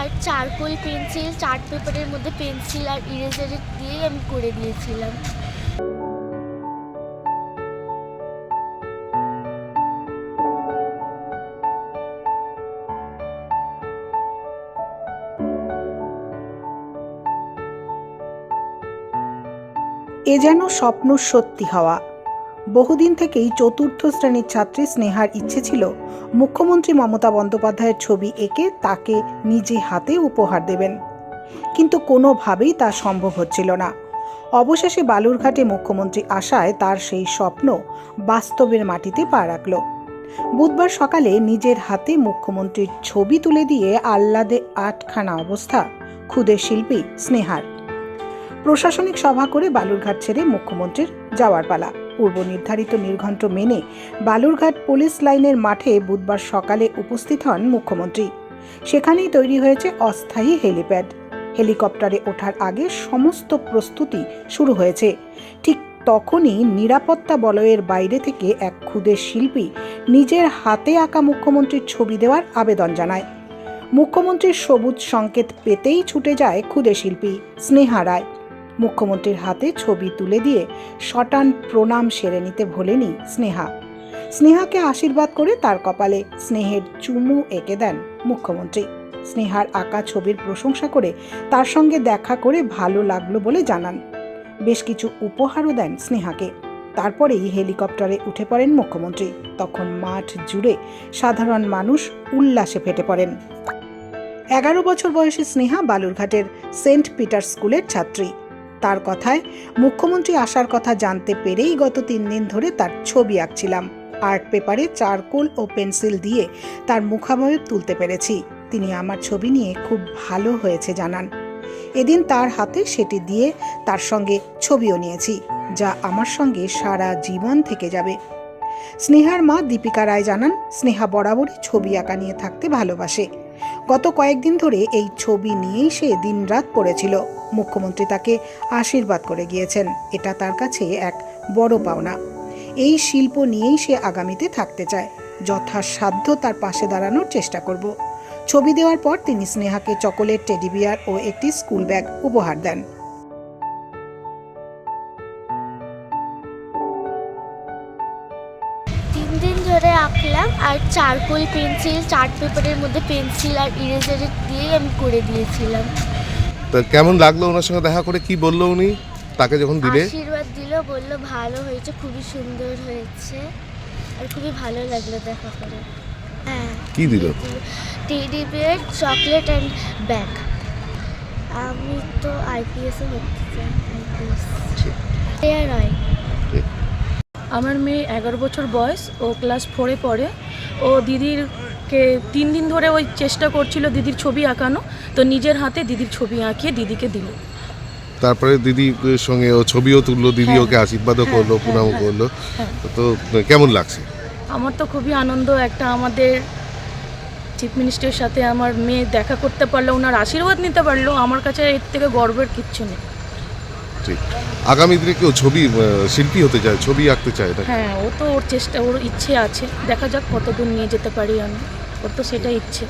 আর charcoal pencil, chart পেপারের মধ্যে pencil আর eraser দিয়ে আমি করে দিয়েছিলাম। এ যেন স্বপ্ন সত্যি হওয়া। বহুদিন থেকেই চতুর্থ শ্রেণির ছাত্রী স্নেহার ইচ্ছে ছিল মুখ্যমন্ত্রী মমতা বন্দ্যোপাধ্যায়ের ছবি এঁকে তাকে নিজে হাতে উপহার দেবেন। কিন্তু কোনোভাবেই তা সম্ভব হচ্ছিল না। অবশেষে বালুরঘাটে মুখ্যমন্ত্রী আসায় তার সেই স্বপ্ন বাস্তবের মাটিতে পা রাখল। বুধবার সকালে নিজের হাতে মুখ্যমন্ত্রীর ছবি তুলে দিয়ে আহ্লাদে আটখানা অবস্থা ক্ষুদে শিল্পী স্নেহার। প্রশাসনিক সভা করে বালুরঘাট ছেড়ে মুখ্যমন্ত্রীর যাওয়ার পালা। পূর্ব নির্ধারিত নির্ঘণ্ট মেনে বালুরঘাট পুলিশ লাইনের মাঠে বুধবার সকালে উপস্থিত হন মুখ্যমন্ত্রী। সেখানেই তৈরি হয়েছে অস্থায়ী হেলিপ্যাড। হেলিকপ্টারে ওঠার আগে সমস্ত প্রস্তুতি শুরু হয়েছে। ঠিক তখনই নিরাপত্তা বলয়ের বাইরে থেকে এক ক্ষুদে শিল্পী নিজের হাতে আঁকা মুখ্যমন্ত্রীর ছবি দেওয়ার আবেদন জানায়। মুখ্যমন্ত্রীর সবুজ সংকেত পেতেই ছুটে যায় ক্ষুদে শিল্পী স্নেহা রায়। মুখ্যমন্ত্রীর হাতে ছবি তুলে দিয়ে শটান প্রণাম সেরে নিতে ভোলেনি স্নেহা। স্নেহাকে আশীর্বাদ করে তার কপালে স্নেহের চুমু এঁকে দেন মুখ্যমন্ত্রী। স্নেহার আঁকা ছবির প্রশংসা করে তার সঙ্গে দেখা করে ভালো লাগল বলে জানান। বেশ কিছু উপহারও দেন স্নেহাকে। তারপরেই হেলিকপ্টারে উঠে পড়েন মুখ্যমন্ত্রী। তখন মাঠ জুড়ে সাধারণ মানুষ উল্লাসে ফেটে পড়েন। এগারো বছর বয়সী স্নেহা বালুরঘাটের সেন্ট পিটার স্কুলের ছাত্রী। তার কথায় মুখ্যমন্ত্রী আসার কথা জানতে পেরেই গত তিন দিন ধরে তার ছবি আঁকছিলাম। আর্ট পেপারে চারকোল ও পেন্সিল দিয়ে তার মুখাবয়ব তুলতে পেরেছি। তিনি আমার ছবি নিয়ে খুব ভালো হয়েছে জানান। এদিন তার হাতে সেটি দিয়ে তার সঙ্গে ছবিও নিয়েছি, যা আমার সঙ্গে সারা জীবন থেকে যাবে। স্নেহার মা দীপিকা রায় জানান, স্নেহা বরাবরই ছবি আঁকা নিয়ে থাকতে ভালোবাসে। গত কয়েকদিন ধরে এই ছবি নিয়েই সে দিনরাত পড়েছিল। মুখ্যমন্ত্রী তাকে আশীর্বাদ করে গিয়েছেন। এটা তার কাছে এক বড় পাওনা। এই শিল্প নিয়েই সে আগামীতে থাকতে চায়। যথাসাধ্য তার পাশে দাঁড়ানোর চেষ্টা করব। ছবি দেওয়ার পর তিনি স্নেহাকে চকোলেট, টেডি বিয়ার ও একটি স্কুল ব্যাগ উপহার দেন। তিন দিন ধরে আঁকলাম আর চারকোল পেন্সিল চার্ট পেপারের মধ্যে পেন্সিল আর ইরেজার দিয়ে আমি করে দিয়েছিলাম। তা কেমন লাগল ওনার সঙ্গে দেখা করে? কি বলল উনি? তাকে যখন দিলে? আশীর্বাদ দিল বলল ভালো হয়েছে খুবই সুন্দর হয়েছে। আর খুবই ভালো লাগল দেখা করে। হ্যাঁ। কি দিল? Teddy bear chocolate and bag. আমি তো আইপিএসে হতে চাই আইপিএস রয় আমার মেয়ে এগারো বছর বয়স ও ক্লাস ফোরে পড়ে। ও দিদির কে তিন দিন ধরে ওই চেষ্টা করছিল দিদির ছবি আঁকানো তো নিজের হাতে দিদির ছবি আঁকিয়ে দিদিকে দিল। তারপরে দিদির সঙ্গে ও ছবিও তুললো দিদি হ্যাঁ, ওকে আশীর্বাদও হ্যাঁ, করল হ্যাঁ, প্রণামও হ্যাঁ, করল। তো কেমন লাগছে? আমার তো খুবই আনন্দ একটা আমাদের চিফ মিনিস্টারের সাথে আমার মেয়ে দেখা করতে পারল ওনার আশীর্বাদ নিতে পারল আমার কাছে এর থেকে গর্বের কিচ্ছু নেই। ঠিক আগামী দিনে কেউ ছবি শিল্পী হতে চায় ছবি আঁকতে চায় হ্যাঁ ও তো ওর চেষ্টা ওর ইচ্ছে আছে। দেখা যাক কতদূর নিয়ে যেতে পারি আমি। ওর তো সেটাই ইচ্ছে।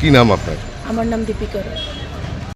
কি নাম আপনার? আমার নাম দীপিকা রায়।